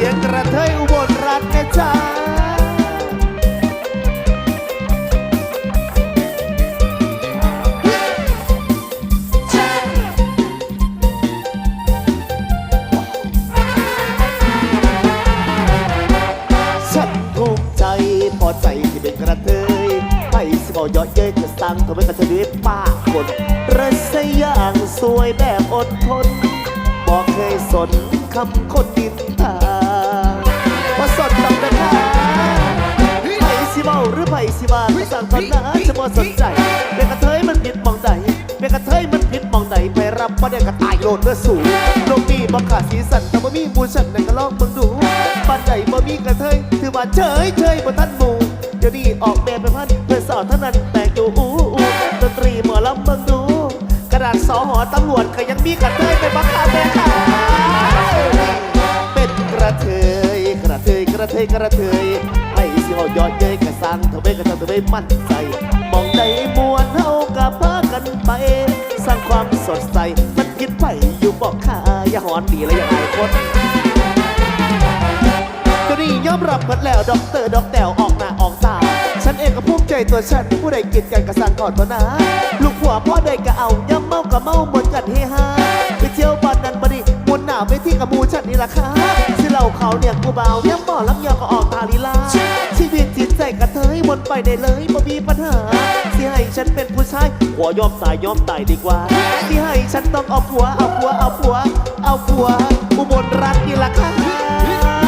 สียงกระเทยอุบลรัตน์นะจ๊ะฉันภูมิใจพอใจที่เป็นกระเทยไปสิบอยอดเย้ยจะสร้างทำให้กระเทยด้าคนรัสอย่างสวยแบบอดทนบอกเคยสนคำคนดินทา อไผสิว่าสั่งตอนนั้นจะบ่สนใจเป็นกระเทยมันผิดมองใดเป็นกระเทยมันผิดมองใดไปรับบ่ได้กระตายโลดเนื้อสูงโลกนี้บ่ขาดสีสันแต่บ่มีมูลฉันนั่นก็ลองเบิ่งดูบ้านใดบ่มีกระเทยถือว่าเฉยเฉยบ่ทันหมู่เดี๋ยวนี้ออกแบบไปพันเพื่อสอนเท่านั้นแต่งอยู่อู้ดนตรีหมอลำเบิ่งดู กระดาษสอหอตำรวจก็ยังมีกระเทยเป็นบังคับแม่ค่ะเป็นกระเทย ทยกระเทยกระเทยไอ้สิเอายอดเย้ยกระสังเธอไม่กระทำเธอไม่มั่นใจมองใดมวนเฮากับพากันไป สร้างความสดใสมันคิดไปอยู่บอกขาอย่าหอนดีและอย่าอายคนก็นี่ยอมรับกันแล้วด็อกเตอร์ด็อกแตวออกหน้าออกตาฉันเองก็ภูมิใจตัวฉันผู้ใดกินกันกระสังก่อนตัวนะลูกหัวพ่อใดก็เอาย่ำเมากับเมาหมดกันเฮฮาไปเที่ยวบ้านนั้นบดีมวนหนาไปที่กับหมูฉันนี่ละค่ะ เหล่าเขาเนี่ยกูเบาย่ยบ่อลำยองก็ออกทาลีลา ชีวิตจิตใจกระเทยวนไปได้เลยบ่มีปัญหาสิให้ฉันเป็นผู้ชายหัวยอมตายยอมตายดีกว่าสิให้ฉันต้องเอาผัวเอาผัวเอาผัว เอาผัวอุบลรัตน์นี่ละค่ะ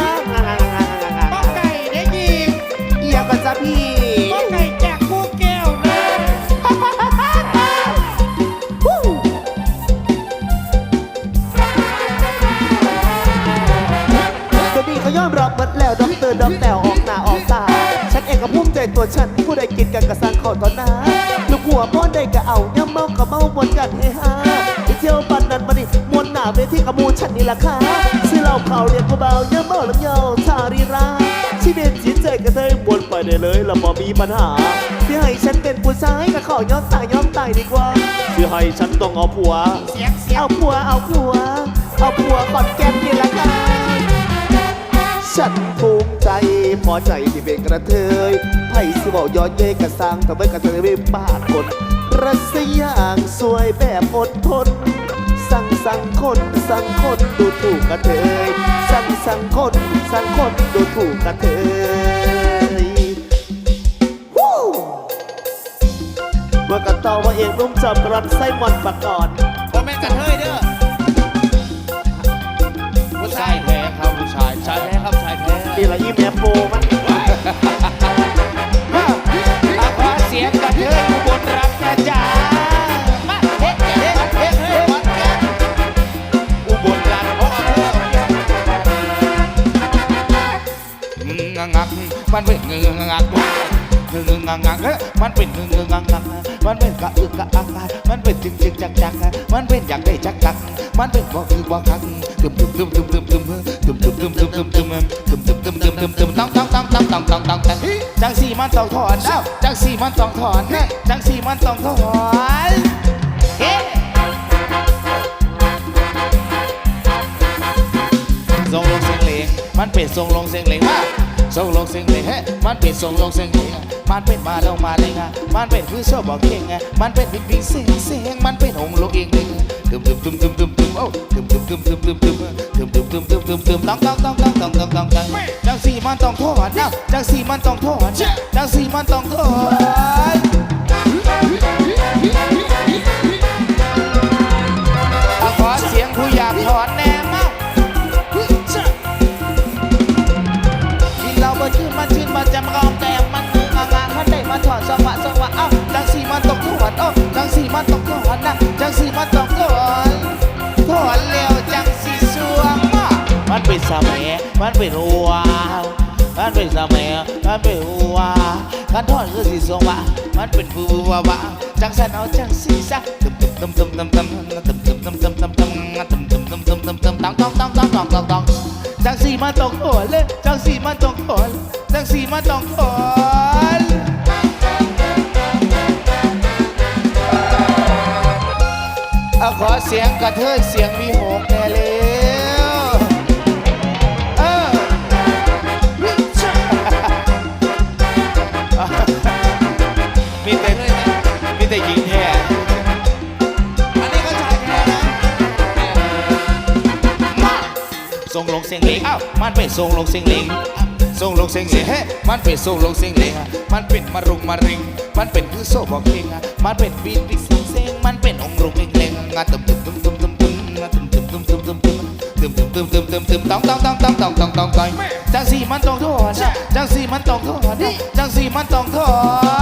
ตัวฉันผู้ใดกินกันก็สร้างขอตอนนาลูกหัวพ่อใดก็เอาย่ำเมาก็เมาบนกันเฮฮาไปเที่ยวปันนั้นมาดิมวนหน้าเวทีกับหมูฉันนี่ล่ะค่ะซื้อเหล้าเขาเรียกกูเบาย่ำเมาลำยาวชารีราชีวิตจิตใจกระเทยบนไปได้เลยแล้วบ่มีปัญหาที่ให้ฉันเป็นผู้ชายก็ขอยอมตายยอมตายดีกว่าที่ให้ฉันต้องเอาผัวเสียงเสียงเอาผัวเอาผัวเอาผัวขอนแก่นนี่ละกันฉันภูมิใจ พอใจที่เป็นกระเทยไพ่สิบอกย้อนเย้ยกระสังทำไมกระเทยไม่บ้าคนรัสอย่างสวยแบบอดทน สั่งสั่งคน สั่งคนดูถูกกระเทยสั่งสั่งคน สั่งคนดูถูกกระเทยวู้เมื่อกันต่อว่าเองนุ่มจำกรันไส้มอนปะกอนผมเป็นกระเทยเด้อ นี่ละยี่แม่โปมันอาขอเสียงกระเทยอุบลรัตน์นะจ๊ะมาเฮ้เฮ้เฮ้เฮ้อุบลรัตน์โอ้งักงักมันเป็นงงงักงงงักงักเฮ้มันเป็นงงงักงักมันเป็นกะอึกกะอักมันเป็นจึงจึงจักจักมันเป็นอยากได้จักจักมันเป็นบ่คือบ่คัก ตึมตึมตึมตึมตึมตึมตึมตึมตึมตึมตึมตึมตึมตึมตึมตึมตึมต้องต้องต้องต้องต้องต้องต้องจังสีมันต้องถอนเอ้าจังสีมันต้องถอนจังสีมันต้องถอนเฮ้ทรงลงเสียงเหลงมันเป็นทรงลงเสียงเหลงมาทรงลงเสียงเหลงเฮ้ มันเป็นทรงลงเสียงเหลงมันเป็นมาลงมาเลยงมันเป็นคือชอบบอกเก่งไงมันเป็นบิ๊กบิ๊กเสียงเสียงมันเป็นองค์ลงเองเลยตึมตึมตึมตึมตึมตึมโอ้ตึมตึมตึมตึมตึมตึมตึมตึมตึมตึมตึมตึมต้องต้องต้องต้องต้องต้องต้องตองจังสีมันต้องโทษนะจังสีมันต้องโทษจังสีมันต้องโทษ สีมันต้องถอนถอนแล้วจังสีสวงมามันเป็นสมัยมันเป็นหัวมันเป็นสมัยมันเป็นหัวกันถอนคือสีสวงวะมันเป็นบัววะจังสันเอาจังสีซะตึมตึมตึมตึมตึมตึมตึมตึมตึมตึมตึมตึมตึมตึมตึมตึมตึมตึมต้องต้องต้องต้องต้องต้องต้องจังสีมันต้องถอนเลยจังสีมันต้องถอนจังสีมันต้องถอน ขอเสียงกระเทยเสียงมีหกแน่เร็วมีแต่มีแต่หญิงแท้อันนี้ก็ชายแท้นะส่งลงเสียงลิงอ้าวมันเป็นส่งลงเสียงลิงส่งลงเสียงลิงเฮ้มันเป็นส่งลงเสียงลิงมันเป็นมารุงมาริง มันเป็นคือโซ่บอกเองมันเป็นบีดบิ๊งเสียงมันเป็นองค์รุงเอง ตองตองตองตองตองตองตองตองจังสีมันตองโอษจังสีมันตองโอษจังสีมันตองโอษ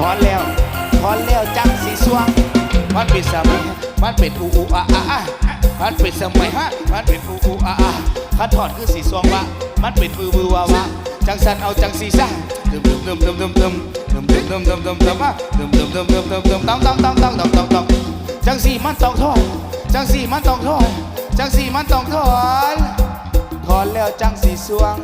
ถอนแล้วถอนแล้วจังสีสวง มันเป็นสมัยมันเป็นอูอูอาอาอามันเป็นสมัยฮะมันเป็นอูอูอาอาขันถอนคือสีสวงวะมันเป็นวือวือวาวะจังสันเอาจังสีซ่าตึมตึมตึมตึมตึมตึมตึมตึมตึมตึมตึมตึมอะตึมตึมตึมตึมตึมตึมต้องต้องต้องต้องต้องต้องต้องจังสีมันต้องถอนจังสีมันต้องถอนจังสีมันต้องถอนถอนแล้วจังสีสวง